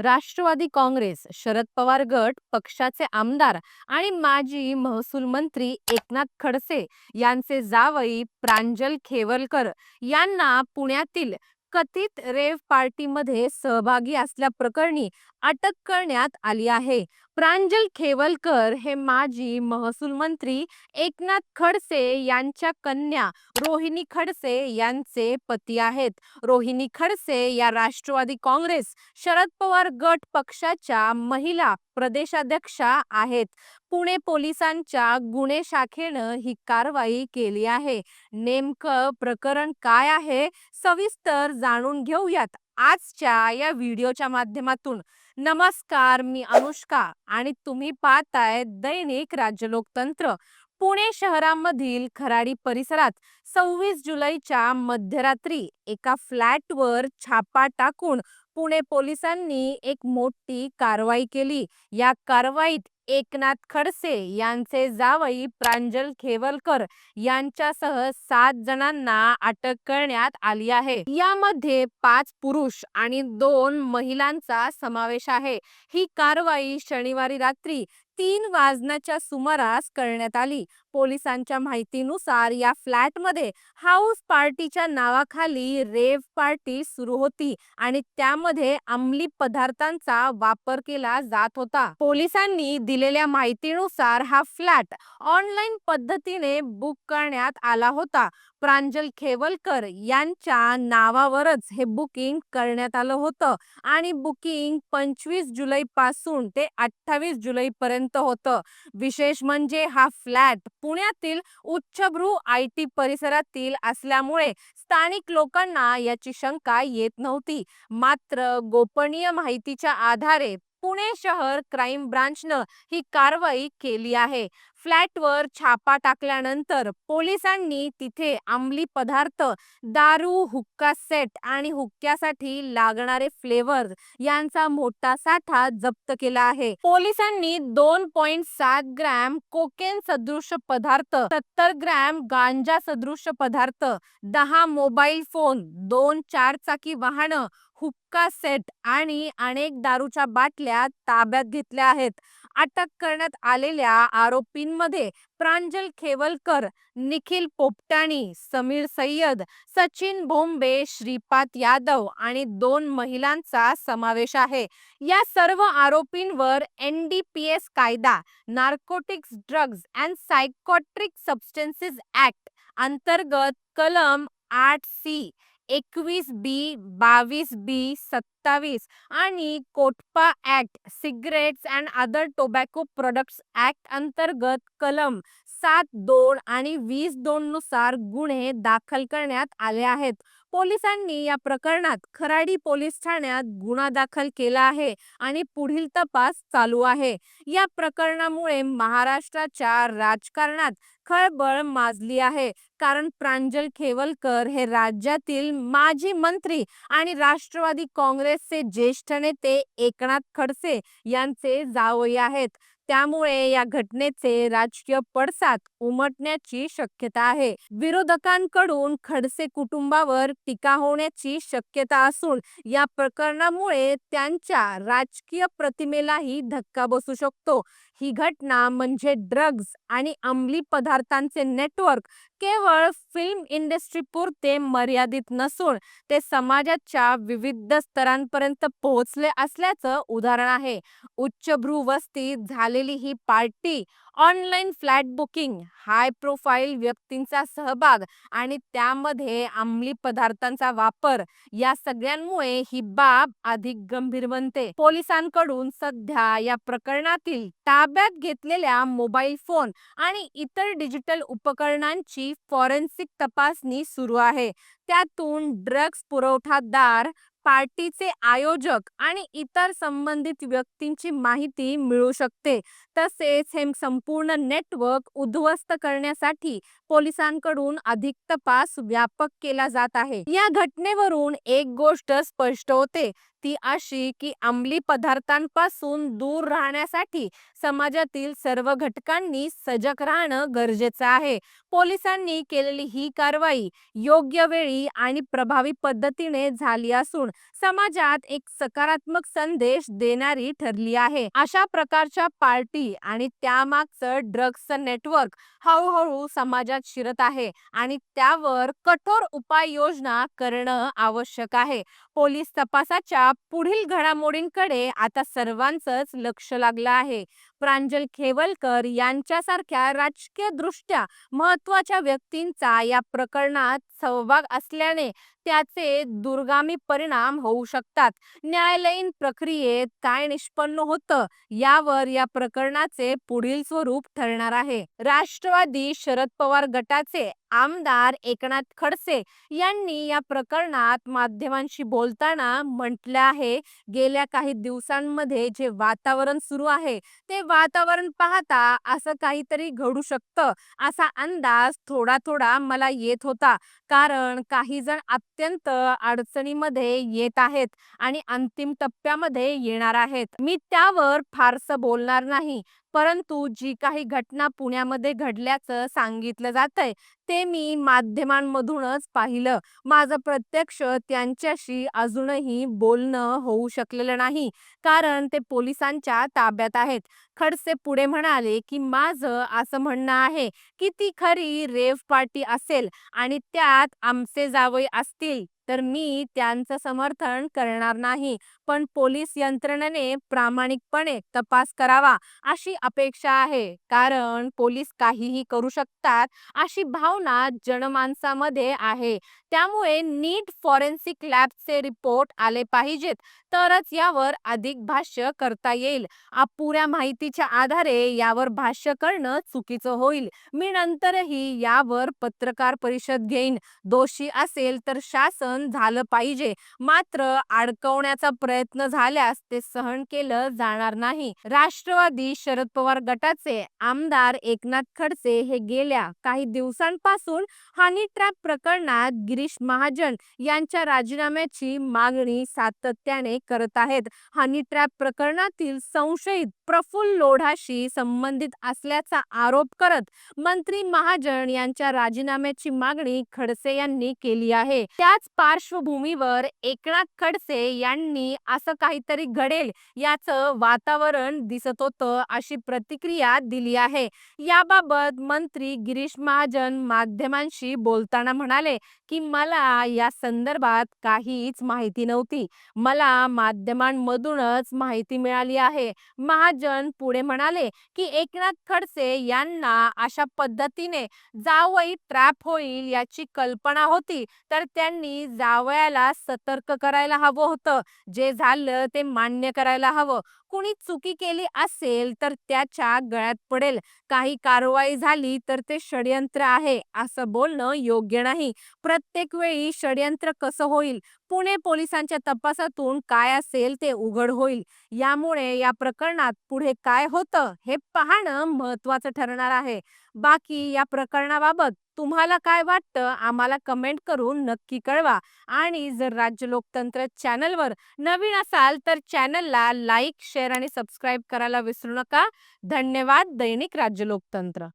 राष्ट्रवादी काँग्रेस शरद पवार गट पक्षाचे आमदार आणि माजी महसूल मंत्री एकनाथ खडसे यांचे जावई प्रांजल खेवलकर यांना पुण्यातील कथित रेव पार्टीमध्ये सहभागी असल्याप्रकरणी अटक करण्यात आली आहे. प्रांजल खेवलकर हे माजी महसूल मंत्री एकनाथ खडसे यांच्या कन्या रोहिणी खडसे यांचे पती आहेत. रोहिणी खडसे या राष्ट्रवादी काँग्रेस शरद पवार गट पक्षाच्या महिला प्रदेशाध्यक्षा आहेत. पुणे पोलिसांच्या गुन्हे शाखेनं ही कारवाई केली आहे. नेमकं प्रकरण काय आहे सविस्तर जाणून घेऊयात आजच्या या व्हिडिओच्या माध्यमातून. नमस्कार मी अनुष्का आणि तुम्ही पाहताय दैनिक राज्य लोकतंत्र पुणे शहरामधील खराडी परिसरात सव्वीस जुलैच्या मध्यरात्री एका फ्लॅटवर छापा टाकून पुणे पोलिसांनी एक मोठी कारवाई केली. या कारवाईत एकनाथ खडसे यांचे जावई प्रांजल खेवलकर यांच्यासह सात जणांना अटक करण्यात आली आहे. यामध्ये पाच पुरुष आणि दोन महिलांचा समावेश आहे. ही कारवाई शनिवारी रात्री तीन वाजण्याच्या सुमारास करण्यात आली. पोलिसांच्या माहितीनुसार या फ्लॅटमध्ये हाऊस पार्टीच्या नावाखाली रेव पार्टी सुरू होती आणि त्यामध्ये अंमली पदार्थांचा वापर केला जात होता. पोलिसांनी दिलेल्या माहितीनुसार हा फ्लॅट ऑनलाईन पद्धतीने बुक करण्यात आला होता. प्रांजल खेवलकर यांच्या नावावरच हे बुकिंग करण्यात आलं होतं आणि बुकिंग पंचवीस जुलै पासून ते अठ्ठावीस जुलै पर्यंत होतं. विशेष म्हणजे हा फ्लॅट पुण्यातील उच्चभ्रू आय टी परिसरातील असल्यामुळे स्थानिक लोकांना याची शंका येत नव्हती. मात्र गोपनीय माहितीच्या आधारे पुणे शहर क्राईम ब्रांचनं ही कारवाई केली आहे. फ्लॅटवर छापा टाकल्यानंतर पोलिसांनी तिथे अंमली पदार्थ दारू हुक्का सेट आणि हुक्क्यासाठी लागणारे फ्लेवर यांचा मोठा साठा जप्त केला आहे. पोलिसांनी दोन पॉइंट सात ग्रॅम कोकेन सदृश पदार्थ सत्तर ग्रॅम गांजा सदृश पदार्थ दहा मोबाईल फोन दोन चारचाकी वाहनं हुक्का सेट आणि अनेक दारूच्या बाटल्या ताब्यात घेतल्या आहेत. अटक करण्यात आलेल्या आरोपींमध्ये प्रांजल खेवलकर निखिल पोपटाणी समीर सय्यद सचिन बोंबे श्रीपाद यादव आणि दोन महिलांचा समावेश आहे. या सर्व आरोपींवर एन डी पी एस कायदा narcotics drugs and psychotropic substances act अंतर्गत कलम आठ सी एकवीस बी बावीस बी सत्तावीस आणि COTPA act cigarettes and other tobacco products act अंतर्गत कलम सात दोन आणि वीस दोन नुसार गुन्हे दाखल करण्यात आले आहेत. पोलिसांनी या प्रकरणात खराडी पोलीस ठाण्यात गुन्हा दाखल केला आहे आणि पुढील तपास चालू आहे. या प्रकरणामुळे महाराष्ट्राच्या राजकारणात खळबळ माजली आहे. कारण प्रांजल खेवलकर हे राज्यातील माजी मंत्री आणि राष्ट्रवादी काँग्रेसचे ज्येष्ठ नेते एकनाथ खडसे यांचे जावई आहेत. त्यामुळे या घटनेचे राजकीय पडसाद उमटण्याची शक्यता आहे. विरोधकांकडून खडसे कुटुंबावर टीका होण्याची शक्यता असून या प्रकरणामुळे त्यांच्या राजकीय प्रतिमेलाही धक्का बसू शकतो. ही घटना म्हणजे ड्रग्ज आणि अंमली पदार्थांचे नेटवर्क केवळ फिल्म इंडस्ट्री पुरते मर्यादित नसून ते समाजाच्या विविध स्तरांपर्यंत पोहोचले असल्याचं उदाहरण आहे. उच्चभ्रू वस्तीत झाले झालेली ही party online flat booking high profile व्यक्तींचा सहभाग आणि त्यामध्ये अंमली पदार्थांचा वापर या सगळ्यांमुळे ही बाब अधिक गंभीर बनते. पोलिसांकडून सध्या या प्रकरणातील ताब्यात घेतलेल्या मोबाईल फोन आणि इतर डिजिटल उपकरणांची फॉरेन्सिक तपासणी सुरू आहे. त्यातून ड्रग्ज पुरवठादार पार्टीचे आयोजक आणि इतर संबंधित व्यक्तींची माहिती मिळू शकते. तसेच हे संपूर्ण नेटवर्क उद्ध्वस्त करण्यासाठी पोलिसांकडून अधिक तपास व्यापक केला जात आहे. या घटनेवरून एक गोष्ट स्पष्ट होते. ती अशी की अंमली पदार्थांपासून दूर राहण्यासाठी समाजातील सर्व घटकांनी सजग राहणं गरजेचं आहे. पोलिसांनी केलेली ही कारवाई योग्य वेळी आणि प्रभावी पद्धतीने झाली असून समाजात एक सकारात्मक संदेश देणारी ठरली आहे. अशा प्रकारच्या पार्टी आणि त्यामागचं ड्रग्सचं नेटवर्क हळूहळू समाजात शिरत आहे आणि त्यावर कठोर उपाययोजना करणं आवश्यक आहे. पोलीस तपासाच्या पुढील घडामोडींकडे आता सर्वांचंच लक्ष लागलं आहे. प्रांजल खेवलकर यांच्यासारख्या राजकीय दृष्ट्या महत्त्वाच्या व्यक्तींचा या प्रकरणात सहभाग असल्याने त्याचे दुर्गामी परिणाम होऊ शकतात. न्यायालयीन प्रक्रियेत काय निष्पन्न होतं यावर या प्रकरणाचे पुढील स्वरूप ठरणार आहे. राष्ट्रवादी शरद पवार गटाचे आमदार एकनाथ खडसे यांनी या प्रकरणात माध्यमांशी बोलताना म्हटलं आहे गेल्या काही दिवसांमध्ये जे वातावरण सुरू आहे ते वातावरण पाहता असं काहीतरी घडू शकतं असा अंदाज थोडा थोडा मला येत होता. कारण काही जण अत्यंत अडचणीमध्ये येत आहेत आणि अंतिम टप्प्यामध्ये येणार आहेत. मी त्यावर फारसं बोलणार नाही. परंतु जी काही घटना पुण्यामध्ये घडल्याचं सांगितलं जातंय ते मी माध्यमांमधूनच पाहिलं. माझं प्रत्यक्ष त्यांच्याशी अजूनही बोलणं होऊ शकलेलं नाही कारण ते पोलिसांच्या ताब्यात आहेत. खडसे पुढे म्हणाले की माझं असं म्हणणं आहे की ती खरी रेव पार्टी असेल आणि त्यात आमचे जावई असतील. तर मी त्यांचं समर्थन करणार नाही. पण पोलीस यंत्रणेने प्रामाणिकपणे तपास करावा अशी अपेक्षा आहे. कारण पोलीस काहीही करू शकतात अशी भावना जनमानसामध्ये आहे. त्यामुळे नीट फॉरेन्सिक लॅबचे रिपोर्ट आले पाहिजेत तरच यावर अधिक भाष्य करता येईल. अपुऱ्या माहितीच्या आधारे यावर भाष्य करणं चुकीचं होईल. मी नंतरही यावर पत्रकार परिषद घेईन. दोषी असेल तर शासन सहन झालं पाहिजे. मात्र अडकवण्याचा प्रयत्न झाल्यास ते सहन केलं जाणार नाही. राष्ट्रवादी शरद पवार गटाचे आमदार एकनाथ खडसे हे गेल्या काही दिवसांपासून हनी ट्रॅप प्रकरणात गिरीश महाजन यांच्या राजीनाम्याची मागणी सातत्याने करत आहेत. हनी ट्रॅप प्रकरणातील संशयित प्रफुल्ल लोढाशी संबंधित असल्याचा आरोप करत मंत्री महाजन यांच्या राजीनाम्याची मागणी खडसे यांनी केली आहे. त्याच पार्श्वभूमीवर एकनाथ खडसे यांनी असं काहीतरी घडेल याचं वातावरण दिसत होतं अशी प्रतिक्रिया दिली आहे. याबाबत मंत्री गिरीश महाजन माध्यमांशी बोलताना म्हणाले की मला या संदर्भात काहीच माहिती नव्हती. मला माध्यमांमधूनच माहिती मिळाली आहे. महाजन पुढे म्हणाले की एकनाथ खडसे यांना अशा पद्धतीने जावई ट्रॅप होईल याची कल्पना होती. तर त्यांनी जावयाला सतर्क करायला हवं होतं. जे झालं ते मान्य करायला हवं. कुणी चुकी केली असेल तर त्याच्या गळ्यात पडेल. काही कारवाई झाली तर ते षडयंत्र आहे असं बोलणं योग्य नाही. प्रत्येक वेळी षडयंत्र कसं होईल? पुणे पोलिसांच्या तपासातून काय असेल ते उघड होईल. यामुळे या प्रकरणात पुढे काय होतं हे पाहणं महत्वाचं ठरणार आहे. बाकी या प्रकरणाबाबत तुम्हाला काय वाटतं आम्हाला कमेंट करून नक्की कळवा. आणि जर राज्य लोकतंत्र चॅनलवर नवीन असाल तर चॅनलला लाईक शेअर आणि सबस्क्राईब करायला विसरू नका. धन्यवाद. दैनिक राज्य लोकतंत्र.